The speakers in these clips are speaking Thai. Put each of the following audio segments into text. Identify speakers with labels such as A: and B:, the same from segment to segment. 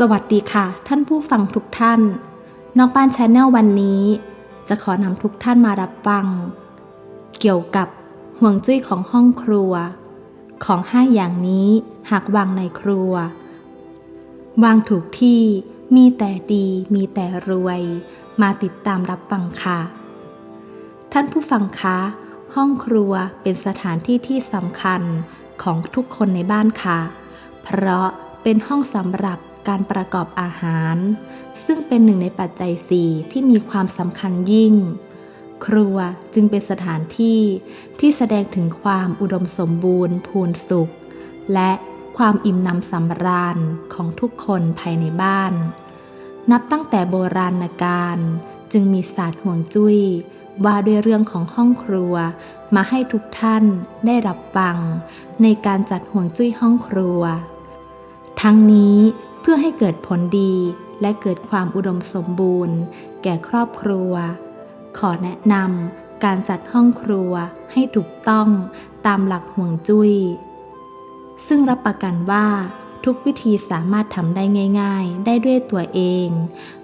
A: สวัสดีค่ะ ท่านผู้ฟังทุกท่าน นอกบ้านชาแนลวันนี้ จะขอนำทุกท่านมารับฟัง เกี่ยวกับห่วงจุ้ยของห้องครัว ของห้าอย่างนี้หากวางในครัว วางถูกที่มีแต่ดีมีแต่รวย มาติดตามรับฟังค่ะ ท่านผู้ฟังคะ ห้องครัวเป็นสถานที่ที่สำคัญของทุกคนในบ้านค่ะ เพราะเป็นห้องสำหรับ การประกอบอาหาร ซึ่งเป็นหนึ่งในปัจจัยสี่ที่มีความสำคัญยิ่ง ครัวจึงเป็นสถานที่ที่แสดงถึงความอุดมสมบูรณ์ พูนสุข และความอิ่มหนำสำราญของทุกคนภายในบ้าน นับตั้งแต่โบราณกาลจึงมีศาสตร์ห่วงจุ้ยว่าด้วยเรื่องของห้องครัวมาให้ทุกท่านได้รับฟัง ในการจัดห่วงจุ้ยห้องครัว ทั้งนี้ พื่อให้เกิดผลดีและเกิดความอุดมสมบูรณ์ แก่ครอบครัว ขอแนะนำการจัดห้องครัวให้ถูกต้องตามหลักห่วงจุ้ย ซึ่งรับประกันว่าทุกวิธีสามารถทำได้ง่าย ๆ ได้ด้วยตัวเอง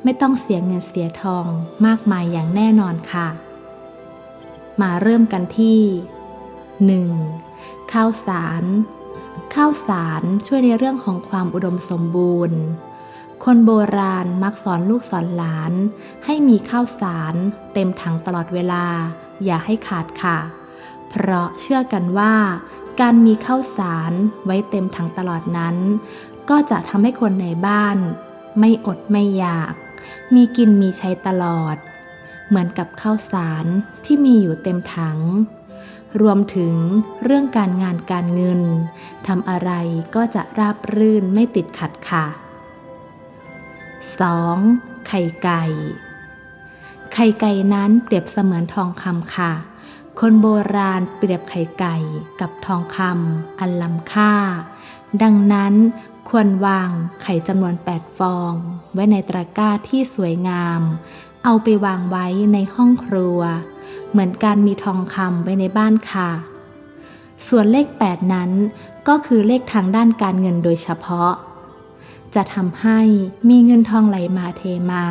A: ไม่ต้องเสียเงินเสียทองมากมายอย่างแน่นอนค่ะ มาเริ่มกันที่ 1. ข้าวสาร ข้าวสารช่วยในเรื่องของความอุดมสมบูรณ์ คนโบราณมักสอนลูกสอนหลาน ให้มีข้าวสารเต็มถังตลอดเวลา อย่าให้ขาดค่ะ เพราะเชื่อกันว่า การมีข้าวสารไว้เต็มถังตลอดนั้น ก็จะทำให้คนในบ้าน ไม่อดไม่อยาก มีกินมีใช้ตลอด เหมือนกับข้าวสารที่มีอยู่เต็มถัง รวมถึงเรื่องการงานการเงินทำอะไรก็จะราบรื่นไม่ติดขัดค่ะ 2. ไข่ไก่ ไข่ไก่นั้นเปรียบเสมือนทองคำค่ะ คนโบราณเปรียบไข่ไก่กับทองคำอันล้ำค่า ดังนั้นควรวางไข่จำนวน 8 ฟอง ไว้ในตะกร้าที่สวยงาม เอาไปวางไว้ในห้องครัว เหมือนการมีทองคำไว้ในบ้านค่ะ ส่วนเลข 8 นั้นก็คือเลขทางด้านการเงินโดยเฉพาะ จะทำให้มีเงินทองไหลมาเทมา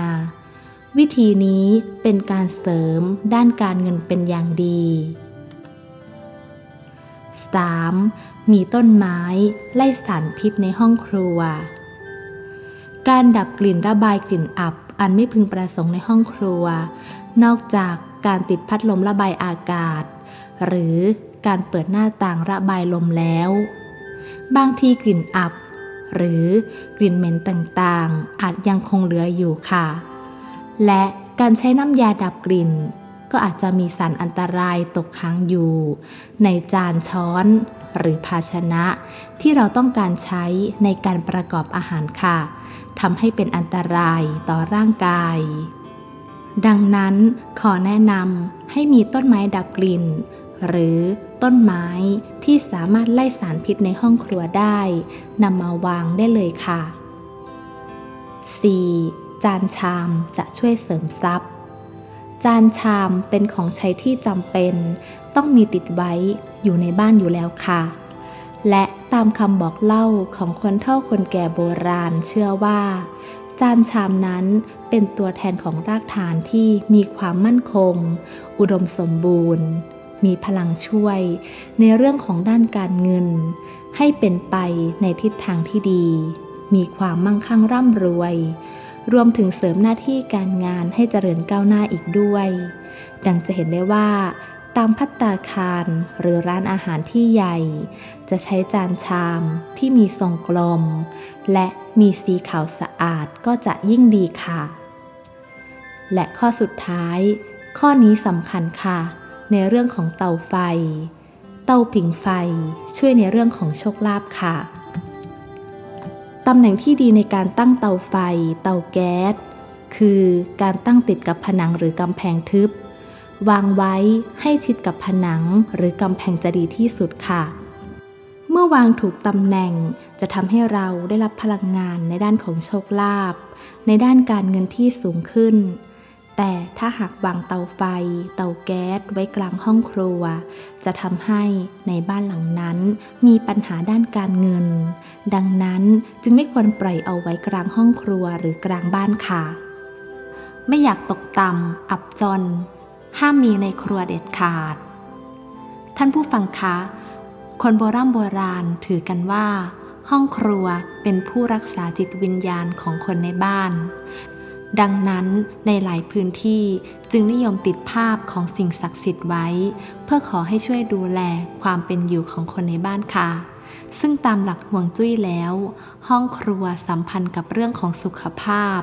A: วิธีนี้เป็นการเสริมด้านการเงินเป็นอย่างดี 3. มีต้นไม้ไล่สารพิษในห้องครัว การดับกลิ่นระบายกลิ่นอับอันไม่พึงประสงค์ในห้องครัว นอกจาก การติดพัดลมระบายอากาศ หรือการเปิดหน้าต่างระบายลมแล้ว บางทีกลิ่นอับ หรือกลิ่นเหม็นต่างๆ อาจยังคงเหลืออยู่ค่ะ และการใช้น้ำยาดับกลิ่น ก็อาจจะมีสารอันตรายตกค้างอยู่ ในจานช้อน หรือภาชนะ ที่เราต้องการใช้ในการประกอบอาหารค่ะทำให้เป็นอันตรายต่อร่างกาย ดังนั้นขอแนะนำให้มีต้นไม้ดับกลิ่น หรือต้นไม้ที่สามารถไล่สารพิษในห้องครัวได้นำมาวางได้เลยค่ะ 4. จานชามจะช่วยเสริมทรัพย์ จานชามเป็นของใช้ที่จำเป็น ต้องมีติดไว้อยู่ในบ้านอยู่แล้วค่ะ และตามคำบอกเล่าของคนเฒ่าคนแก่โบราณเชื่อว่า จานชามนั้นเป็นตัวแทนของรากฐานที่มีความมั่นคง อุดมสมบูรณ์ มีพลังช่วย ในเรื่องของด้านการเงิน ให้เป็นไปในทิศทางที่ดี มีความมั่งคั่งร่ำรวย รวมถึงเสริมหน้าที่การงานให้เจริญก้าวหน้าอีกด้วย ดังจะเห็นได้ว่า ตามพัตตาคารหรือร้านอาหารที่ใหญ่ จะใช้จานชามที่มีทรงกลม และมีสีขาวสะอาดก็จะยิ่งดีค่ะ และข้อสุดท้าย ข้อนี้สำคัญค่ะ ในเรื่องของเตาไฟ เตาผิงไฟช่วยในเรื่องของโชคลาภค่ะตำแหน่งที่ดีในการตั้งเตาไฟ เตาแก๊ส คือการตั้งติดกับผนังหรือกำแพงทึบ วางไว้ให้ชิดกับผนังหรือกำแพงจะดีที่สุดค่ะ เมื่อวางถูกตำแหน่งจะทำให้เราได้รับพลังงานในด้านของโชคลาภในด้านการเงินที่สูงขึ้น แต่ถ้าหากวางเตาไฟ เตาแก๊สไว้กลางห้องครัว จะทำให้ในบ้านหลังนั้น มีปัญหาด้านการเงิน ดังนั้นจึงไม่ควรปล่อยเอาไว้กลางห้องครัวหรือกลางบ้านค่ะ ไม่อยากตกต่ำอับจน ห้ามมีในครัวเด็ดขาด ท่านผู้ฟังคะ คนโบราณโบราณถือกันว่า ห้องครัวเป็นผู้รักษาจิตวิญญาณของคนในบ้าน ดังนั้นในหลายพื้นที่จึงนิยมติดภาพของสิ่งศักดิ์สิทธิ์ไว้ เพื่อขอให้ช่วยดูแลความเป็นอยู่ของคนในบ้านค่ะซึ่งตามหลักห่วงจุ้ยแล้ว ห้องครัวสัมพันธ์กับเรื่องของสุขภาพ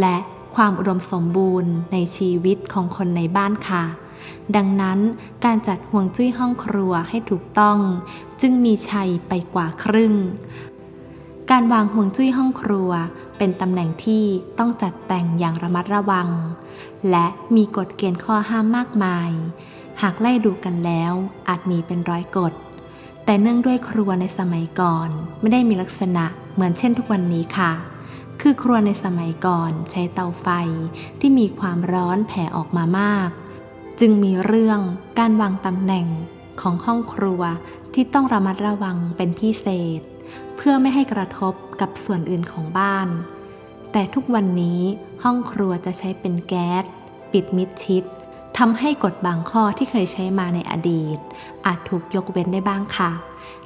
A: และ ความอุดมสมบูรณ์ในชีวิตของคนในบ้านค่ะ ดังนั้นการจัดห่วงจุ้ยห้องครัวให้ถูกต้อง จึงมีชัยไปกว่าครึ่ง การวางห่วงจุ้ยห้องครัว เป็นตำแหน่งที่ต้องจัดแต่งอย่างระมัดระวัง และมีกฎเกณฑ์ข้อห้ามมากมาย หากไล่ดูกันแล้วอาจมีเป็นร้อยกฎแต่เนื่องด้วยครัวในสมัยก่อน ไม่ได้มีลักษณะเหมือนเช่นทุกวันนี้ค่ะ คือครัวในสมัยก่อนใช้เตาไฟที่มีความร้อนแผ่ออกมามาก จึงมีเรื่องการวางตำแหน่งของห้องครัวที่ต้องระมัดระวังเป็นพิเศษ เพื่อไม่ให้กระทบกับส่วนอื่นของบ้าน แต่ทุกวันนี้ห้องครัวจะใช้เป็นแก๊ส ปิดมิดชิด ทำให้กฎบางข้อที่เคยใช้มาในอดีต อาจถูกยกเว้นได้บ้างค่ะ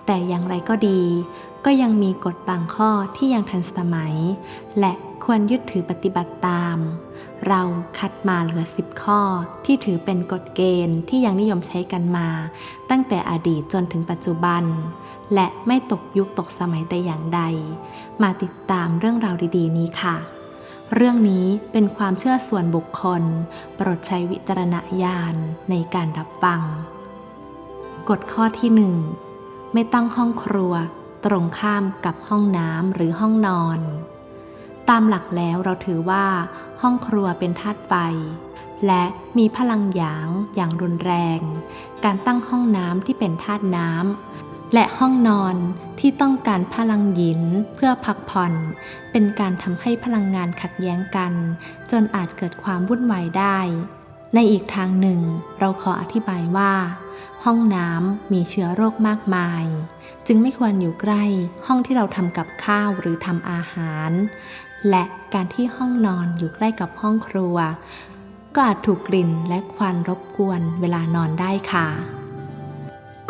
A: แต่อย่างไรก็ดี ก็ยังมีกฎบางข้อที่ยังทันสมัย และควรยึดถือปฏิบัติตาม เราคัดมาเหลือ 10 ข้อ ที่ถือเป็นกฎเกณฑ์ที่ยังนิยมใช้กันมา ตั้งแต่อดีตจนถึงปัจจุบัน และไม่ตกยุคตกสมัยแต่อย่างใด มาติดตามเรื่องราวดีๆ นี้ค่ะ เรื่องนี้เป็นความเชื่อส่วนบุคคล โปรดใช้วิจารณญาณในการรับฟัง กฎข้อที่หนึ่งไม่ตั้งห้องครัว ตรงข้ามกับห้องน้ำหรือห้องนอน ตามหลักแล้วเราถือว่า ห้องครัวเป็นธาตุไฟ และมีพลังหยางอย่างรุนแรง การตั้งห้องน้ำที่เป็นธาตุน้ำ และห้องนอนที่ต้องการพลังหยินเพื่อพักผ่อน เป็นการทำให้พลังงานขัดแย้งกัน จนอาจเกิดความวุ่นวายได้ ในอีกทางหนึ่ง เราขออธิบายว่า ห้องน้ำมีเชื้อโรคมากมาย จึงไม่ควรอยู่ใกล้ห้องที่เราทำกับข้าวหรือทำอาหาร และการที่ห้องนอนอยู่ใกล้กับห้องครัว ก็อาจถูกกลิ่นและควันรบกวนเวลานอนได้ค่ะ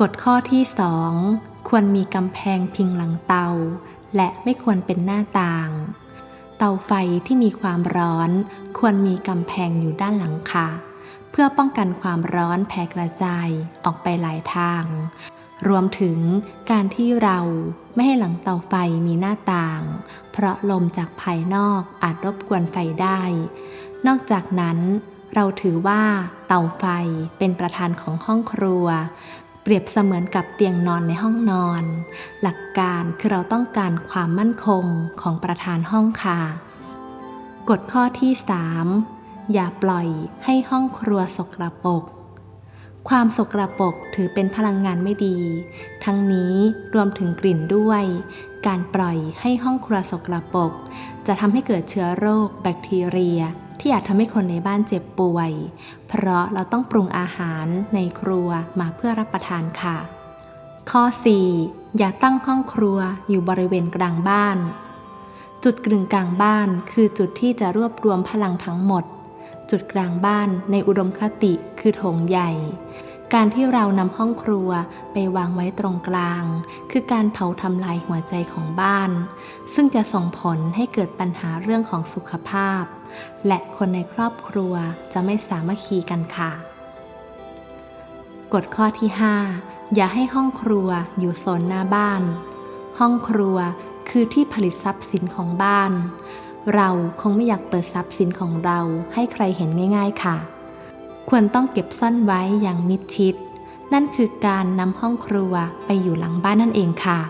A: กฎข้อที่2ควรมีกำแพงพิงหลังเตา และไม่ควรเป็นหน้าต่าง เตาไฟที่มีความร้อน ควรมีกำแพงอยู่ด้านหลังค่ะ เพื่อป้องกันความร้อนแผ่กระจายออกไปหลายทาง รวมถึงการที่เราไม่ให้หลังเตาไฟมีหน้าต่าง เพราะลมจากภายนอกอาจรบกวนไฟได้ นอกจากนั้น เราถือว่าเตาไฟเป็นประธานของห้องครัว เปรียบเสมือนกับเตียงนอนในห้องนอน หลักการคือเราต้องการความมั่นคงของประธานห้องค่ะ กฎข้อที่ 3 อย่าปล่อยให้ห้องครัวสกรปรกความสกรปรกถือเป็นพลังงานไม่ดี ทั้งนี้รวมถึงกลิ่นด้วย การปล่อยให้ห้องครัวสกรปรกจะทำให้เกิดเชื้อโรคแบคทีเรีย ที่อาจทำให้คนในบ้านเจ็บป่วย เพราะเราต้องปรุงอาหารในครัวมาเพื่อรับประทานค่ะ ข้อ 4 อย่าตั้งห้องครัวอยู่บริเวณกลางบ้าน จุดกึ่งกลางบ้านคือจุดที่จะรวบรวมพลังทั้งหมด จุดกลางบ้านในอุดมคติคือโถงใหญ่การที่เรานำห้องครัวไปวางไว้ตรงกลาง คือการเผาทำลายหัวใจของบ้าน ซึ่งจะส่งผลให้เกิดปัญหาเรื่องของสุขภาพ และคนในครอบครัวจะไม่สามัคคีกันค่ะ กฎข้อที่ 5 อย่าให้ห้องครัวอยู่โซนหน้าบ้าน ห้องครัวคือที่ผลิตทรัพย์สินของบ้าน เราคงไม่อยากเปิดทรัพย์สินของเราให้ใครเห็นง่าย ๆค่ะ ควรต้องเก็บซ่อนไว้อย่างมิดชิด นั่นคือการนำห้องครัวไปอยู่หลังบ้านนั่นเองค่ะ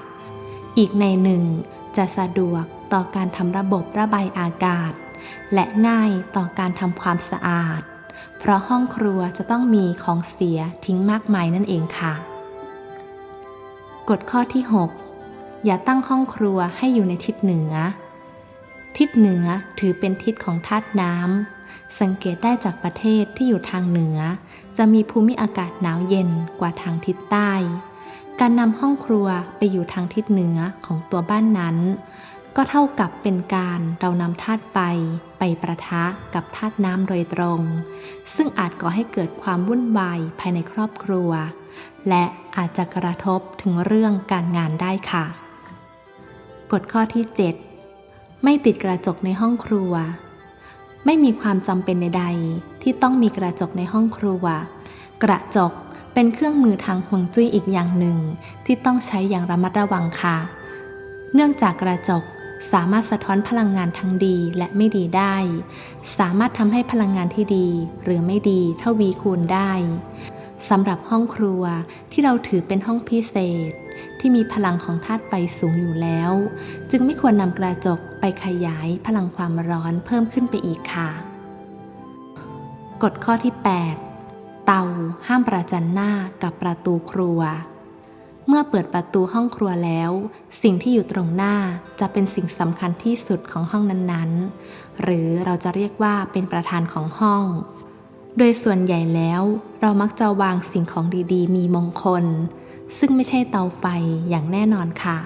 A: อีกในหนึ่งจะสะดวกต่อการทำระบบระบายอากาศ และง่ายต่อการทำความสะอาด เพราะห้องครัวจะต้องมีของเสียทิ้งมากมายนั่นเองค่ะ กฎข้อที่ 6 อย่าตั้งห้องครัวให้อยู่ในทิศเหนือ ทิศเหนือถือเป็นทิศของธาตุน้ำสังเกตได้จากประเทศที่อยู่ทางเหนือ จะมีภูมิอากาศหนาวเย็นกว่าทางทิศใต้การนำห้องครัวไปอยู่ทางทิศเหนือของตัวบ้านนั้น ก็เท่ากับเป็นการเรานำธาตุไฟไปประทะกับธาตุน้ำโดยตรง ซึ่งอาจก่อให้เกิดความวุ่นวายภายในครอบครัว และอาจจะกระทบถึงเรื่องการงานได้ค่ะ กฎข้อที่ 7 ไม่ติดกระจกในห้องครัว ไม่มีความจำเป็นใดๆที่ต้องมีกระจกในห้องครัว กระจกเป็นเครื่องมือทางห่วงจุ้ยอีกอย่างหนึ่งที่ต้องใช้อย่างระมัดระวังค่ะ เนื่องจากกระจก สามารถสะท้อนพลังงานทั้งดีและไม่ดีได้ สามารถทำให้พลังงานที่ดีหรือไม่ดีเท่าวีคูณได้สำหรับห้องครัวที่เราถือเป็นห้องพิเศษ ที่มีพลังของธาตุไฟสูงอยู่แล้ว จึงไม่ควรนำกระจกไปขยายพลังความร้อนเพิ่มขึ้นไปอีกค่ะ กฎข้อที่ 8 เตาห้ามประจันหน้ากับประตูครัว เมื่อเปิดประตูห้องครัวแล้ว สิ่งที่อยู่ตรงหน้าจะเป็นสิ่งสำคัญที่สุดของห้องนั้นๆ หรือเราจะเรียกว่าเป็นประธานของห้อง โดยส่วนใหญ่แล้วเรามักจะวางสิ่งของดีๆ มีมงคล ซึ่งไม่ใช่เตาไฟอย่างแน่นอนค่ะ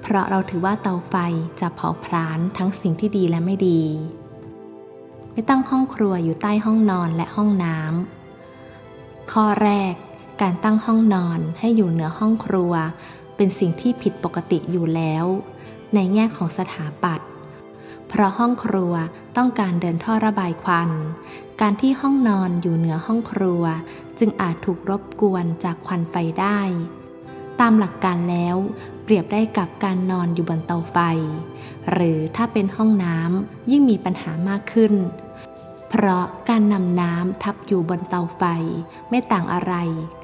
A: เพราะเราถือว่าเตาไฟจะเผาผลาญทั้งสิ่งที่ดีและไม่ดี ไม่ตั้งห้องครัวอยู่ใต้ห้องนอนและห้องน้ำข้อแรก การตั้งห้องนอนให้อยู่เหนือห้องครัว เป็นสิ่งที่ผิดปกติอยู่แล้ว ในแง่ของสถาปัตย์เพราะห้องครัวต้องการเดินท่อระบายควัน การที่ห้องนอนอยู่เหนือห้องครัว จึงอาจถูกรบกวนจากควันไฟได้ ตามหลักการแล้ว เปรียบได้กับการนอนอยู่บนเตาไฟ หรือถ้าเป็นห้องน้ำยิ่งมีปัญหามากขึ้น เพราะการนำน้ำทับอยู่บนเตาไฟ ไม่ต่างอะไร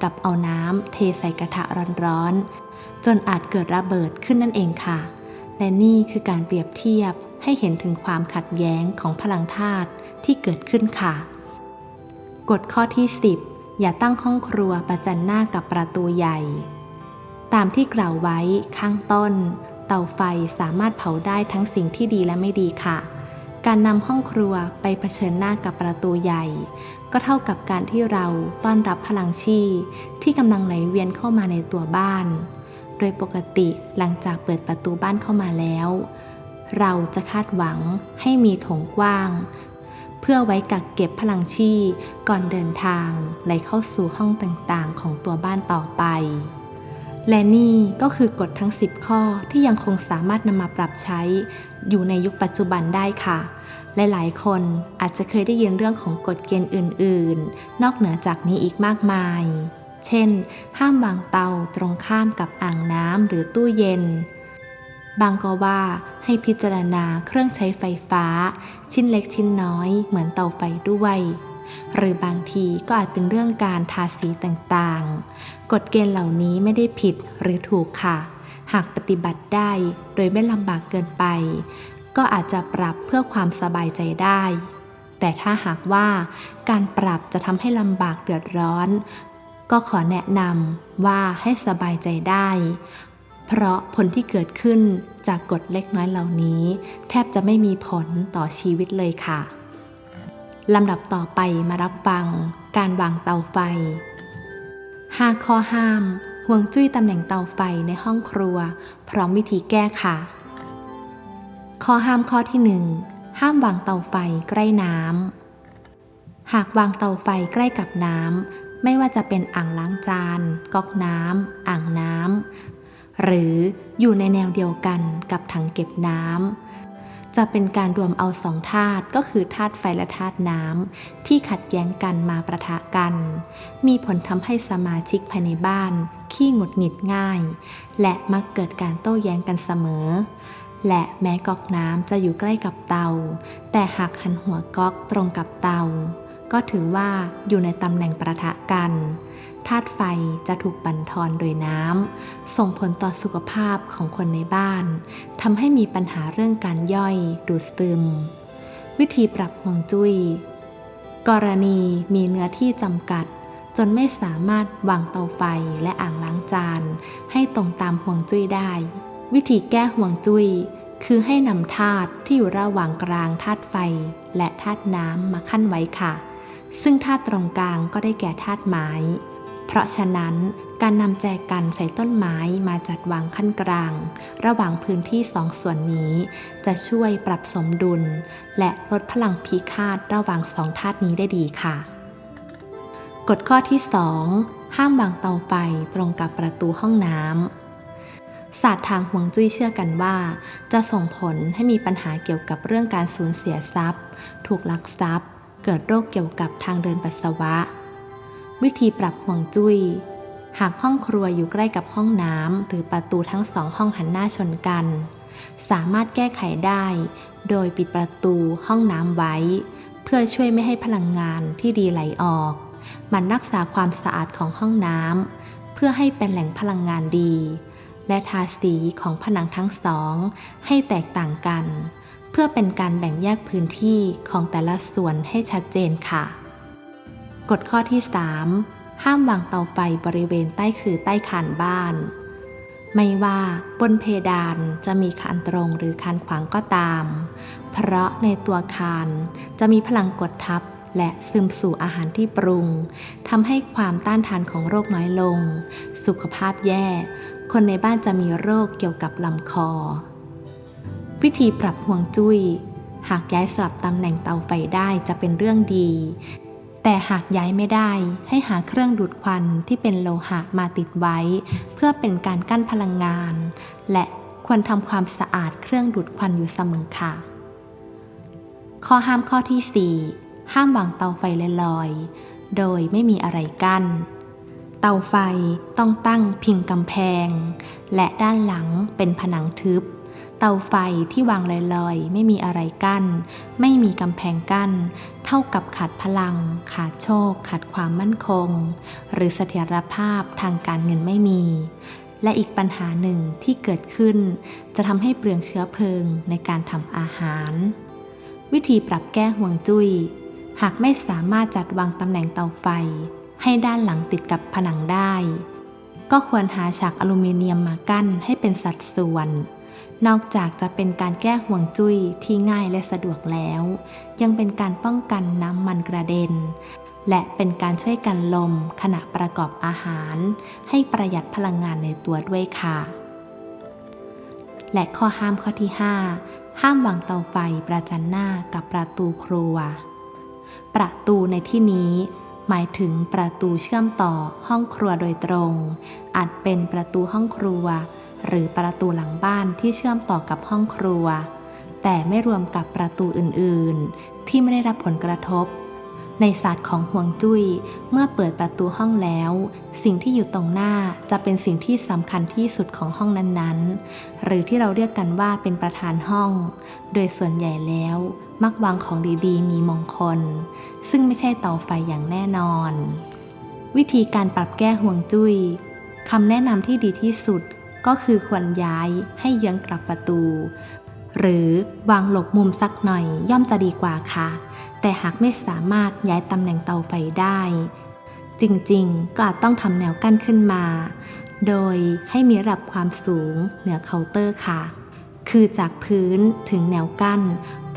A: กับเอาน้ำเทใส่กระทะร้อนๆ จนอาจเกิดระเบิดขึ้นนั่นเองค่ะ และนี่คือการเปรียบเทียบให้เห็นถึงความขัดแย้งของพลังธาตุที่เกิดขึ้นค่ะ กฎข้อที่ 10 อย่าตั้งห้องครัวประจันหน้ากับประตูใหญ่ ตามที่กล่าวไว้ข้างต้น เตาไฟสามารถเผาได้ทั้งสิ่งที่ดีและไม่ดีค่ะ การนำห้องครัวไปเผชิญหน้ากับประตูใหญ่ ก็เท่ากับการที่เราต้อนรับพลังชีที่กำลังไหลเวียนเข้ามาในตัวบ้าน โดยปกติหลังจากเปิดประตูบ้านเข้ามาแล้ว เราจะคาดหวังให้มีโถงกว้าง เพื่อไว้กักเก็บพลังชีก่อนเดินทางไหลเข้าสู่ห้องต่างๆ ของตัวบ้านต่อไปและนี่ก็คือกฎทั้ง 10 ข้อที่ยังคงสามารถนำมาปรับใช้อยู่ในยุคปัจจุบันได้ค่ะ หลายคนอาจจะเคยได้ยินเรื่องของกฎเกณฑ์อื่น ๆ นอกเหนือจากนี้อีกมากมาย เช่น ห้ามวางเตาตรงข้ามกับอ่างน้ำหรือตู้เย็น บางก็ว่าให้พิจารณาเครื่องใช้ไฟฟ้า ชิ้นเล็กชิ้นน้อยเหมือนเตาไฟด้วย หรือบางทีก็อาจเป็นเรื่องการทาสีต่างๆ กฎเกณฑ์เหล่านี้ไม่ได้ผิดหรือถูกค่ะ หากปฏิบัติได้โดยไม่ลำบากเกินไป ก็อาจจะปรับเพื่อความสบายใจได้ แต่ถ้าหากว่าการปรับจะทำให้ลำบากเดือดร้อน ก็ขอแนะนำว่าให้สบายใจได้ เพราะผลที่เกิดขึ้นจากกฎเล็กน้อยเหล่านี้ แทบจะไม่มีผลต่อชีวิตเลยค่ะลำดับต่อไปมารับฟัง การวางเตาไฟ 5 ข้อห้ามห่วงจุ้ยตำแหน่งเตาไฟในห้องครัว พร้อมวิธีแก้ค่ะ ข้อห้ามข้อที่1ห้ามวางเตาไฟใกล้น้ำ หากวางเตาไฟใกล้กับน้ำ ไม่ว่าจะเป็นอ่างล้างจาน ก๊อกน้ำ อ่างน้ำ หรืออยู่ในแนวเดียวกันกับถังเก็บน้ำ จะเป็นการรวมเอาสองธาตุก็คือธาตุไฟและธาตุน้ำ ที่ขัดแย้งกันมาประทะกัน มีผลทำให้สมาชิกภายในบ้าน ขี้หงุดหงิดง่าย และมักเกิดการโต้แย้งกันเสมอ และแม้ก๊อกน้ำจะอยู่ใกล้กับเตา แต่หากหันหัวก๊อกตรงกับเตา ก็ถือว่าอยู่ในตำแหน่งประทะกันธาตุไฟจะถูกบั่นทอนโดยน้ำ ส่งผลต่อสุขภาพของคนในบ้านทำให้มีปัญหาเรื่องการย่อยดูดซึม วิธีปรับฮวงจุย้ย กรณีมีเนื้อที่จำกัด จนไม่สามารถวางเตาไฟและอ่างล้างจาน ให้ตรงตามห่วงจุ้ยได้ วิธีแก้ห่วงจุ้ยคือให้นำธาตุที่อยู่ระหว่างกลางธาตุไฟ และธาตุน้ำมาขั้นไว้ค่ะ ซึ่งธาตุตรงกลางก็ได้แก่ธาตุไม้ เพราะฉะนั้นการนำแจกันใส่ต้นไม้มาจัดวางขั้นกลาง ระหว่างพื้นที่สองส่วนนี้ จะช่วยปรับสมดุล และลดพลังพิฆาตระหว่างสองธาตุนี้ได้ดีค่ะ กฎข้อที่ 2 ห้ามวางเตาไฟตรงกับประตูห้องน้ำ ศาสตร์ทางห่วงจุ้ยเชื่อกันว่า จะส่งผลให้มีปัญหาเกี่ยวกับเรื่องการสูญเสียทรัพย์ ถูกลักทรัพย์ เกิดโรคเกี่ยวกับทางเดินปัสสาวะ วิธีปรับห่วงจุ้ย หากห้องครัวอยู่ใกล้กับห้องน้ำหรือประตูทั้งสองห้องหันหน้าชนกัน สามารถแก้ไขได้ โดยปิดประตูห้องน้ำไว้ เพื่อช่วยไม่ให้พลังงานที่ดีไหลออก มันรักษาความสะอาดของห้องน้ำเพื่อให้เป็นแหล่งพลังงานดี และทาสีของผนังทั้งสอง ให้แตกต่างกัน เพื่อเป็นการแบ่งแยกพื้นที่ของแต่ละส่วนให้ชัดเจนค่ะ กฎข้อที่ 3 ห้ามวางเตาไฟบริเวณใต้คือใต้คานบ้าน ไม่ว่าบนเพดานจะมีคานตรงหรือคานขวางก็ตาม เพราะในตัวคานจะมีพลังกดทับและซึมสู่อาหารที่ปรุงทำให้ความต้านทานของโรคน้อยลง สุขภาพแย่ คนในบ้านจะมีโรคเกี่ยวกับลำคอ วิธีปรับห่วงจุย้ย หากย้ายสลับตำแหน่งเตาไฟได้จะเป็นเรื่องดี แต่หากย้ายไม่ได้ให้หาเครื่องดูดควันที่เป็นโลหะมาติดไว้ เพื่อเป็นการกั้นพลังงาน และควรทำความสะอาดเครื่องดูดควันอยู่เสมอค่ะ ข้อห้ามข้อที่ 4 ห้ามวางเตาไฟลอยๆ โดยไม่มีอะไรกั้น เตาไฟต้องตั้งพิงกำแพง และด้านหลังเป็นผนังทึบ เตาไฟที่วางลอยๆ ไม่มีอะไรกั้น ไม่มีกำแพงกั้น เท่ากับขาดพลัง ขาดโชค ขาดความมั่นคง หรือเสถียรภาพทางการเงินไม่มี และอีกปัญหาหนึ่งที่เกิดขึ้น จะทำให้เปลืองเชื้อเพลิงในการทำอาหาร วิธีปรับแก้ห่วงจุย้ยหากไม่สามารถจัดวางตำแหน่งเตาไฟ ให้ด้านหลังติดกับผนังได้ ก็ควรหาฉากอลูมิเนียมมากั้นให้เป็นสัดส่วน นอกจากจะเป็นการแก้ห่วงจุ้ยที่ง่ายและสะดวกแล้ว ยังเป็นการป้องกันน้ำมันกระเด็น และเป็นการช่วยกันลมขณะประกอบอาหาร ให้ประหยัดพลังงานในตัวด้วยค่ะ และข้อห้ามข้อที่ 5 ห้ามวางเตาไฟประจันหน้ากับประตูครัว ประตูในที่นี้ หมายถึงประตูเชื่อมต่อห้องครัวโดยตรง อาจเป็นประตูห้องครัว หรือประตูหลังบ้านที่เชื่อมต่อกับห้องครัว แต่ไม่รวมกับประตูอื่นๆ ที่ไม่ได้รับผลกระทบ ในศาสตร์ของห่วงจุย้ยเมื่อเปิดประตูห้องแล้ว สิ่งที่อยู่ตรงหน้าจะเป็นสิ่งที่สำคัญที่สุดของห้องนั้นๆ หรือที่เราเรียกกันว่าเป็นประธานห้อง โดยส่วนใหญ่แล้ว มักวางของดีๆ มีมงคล ซึ่งไม่ใช่เตาไฟอย่างแน่นอน วิธีการปรับแก้ห่วงจุย้ยคำแนะนำที่ดีที่สุดก็คือควรย้ายให้เยื้องกลับประตู หรือวางหลบมุมสักหน่อยย่อมจะดีกว่าค่ะ แต่หากไม่สามารถย้ายตำแหน่งเตาไฟได้ จริงๆ ก็อาจต้องทำแนวกั้นขึ้นมา โดยให้มีระดับความสูงเหนือเคาน์เตอร์ค่ะ คือจากพื้นถึงแนวกั้น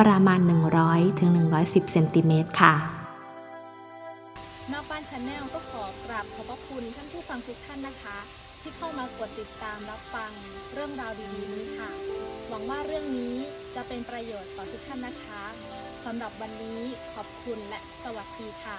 A: ประมาณ 100ถึง110 เซนติเมตรค่ะ
B: นอกบ้านชาแนลก็ขอกราบขอบพระคุณท่านผู้ฟังทุกท่านนะคะ ที่เข้ามากดติดตามรับฟังเรื่องราวดีๆนี้ค่ะ หวังว่าเรื่องนี้จะเป็นประโยชน์ต่อทุกท่านนะคะสำหรับวันนี้ขอบคุณและสวัสดีค่ะ